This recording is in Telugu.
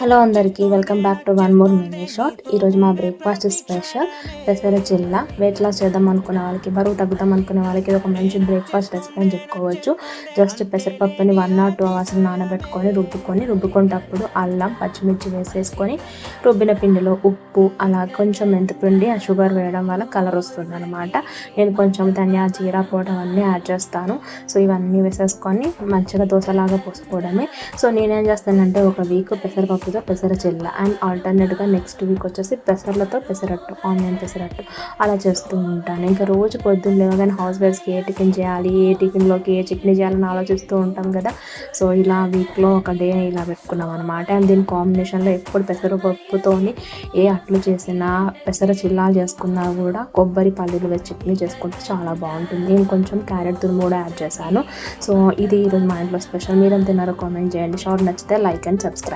హలో అందరికీ welcome back to one more mini shot. ఈరోజు మా బ్రేక్ఫాస్ట్ స్పెషల్ పెసర చిల్ల. వెయిట్ లాస్ చేద్దాం అనుకునే వాళ్ళకి బరువు తగ్గుదాం అనుకునే వాళ్ళకి ఒక మంచి బ్రేక్ఫాస్ట్ రెసిపీ అని చెప్పుకోవచ్చు. జస్ట్ పెసరపప్పుని వన్ ఆర్ టూ అవర్స్ నానబెట్టుకొని రుబ్బుకొని రుబ్బుకునేటప్పుడు అల్లం పచ్చిమిర్చి వేసేసుకొని రుబ్బిన పిండిలో ఉప్పు అలా కొంచెం మెంతిపిండి ఆ షుగర్ వేయడం వల్ల కలర్ వస్తుంది అనమాట నేను కొంచెం ధనియా జీరా పౌడర్ అన్నీ యాడ్ చేస్తాను. సో ఇవన్నీ వేసేసుకొని మంచిగా దోశలాగా పోసుకోవడమే. సో నేనేం చేస్తానంటే ఒక వీక్ పెసరపప్పు పెసరపప్పుతో పెసర చెల్ల. అండ్ ఆల్టర్నేట్గా నెక్స్ట్ వీక్ వచ్చేసి పెసర్లతో పెసరట్టు ఆనియన్ పెసరట్టు. అలా చేస్తూ ఉంటాను. ఇంకా రోజు పొద్దున్న లేవగానే హౌస్ వైఫ్స్కి ఏ టిఫిన్ చేయాలి ఏ టిఫిన్లోకి ఏ చట్నీ చేయాలని ఆలోచిస్తూ ఉంటాం కదా. సో ఇలా వీక్లో ఒక డే ఇలా పెట్టుకున్నాం అనమాట అండ్ దీని కాంబినేషన్లో ఎప్పుడు పెసరపప్పుతోని ఏ అట్లు చేసినా పెసర చిల్లాలు చేసుకున్నా కూడా కొబ్బరి పల్లీలు వేసి చట్నీ చేసుకుంటే చాలా బాగుంటుంది. నేను కొంచెం క్యారెట్ తురుము కూడా యాడ్ చేశాను. సో ఇది ఈరోజు మా ఇంట్లో స్పెషల్ మీరు తిన్నారో కామెంట్ చేయండి. షార్ట్ నచ్చితే లైక్ అండ్ సబ్స్క్రైబ్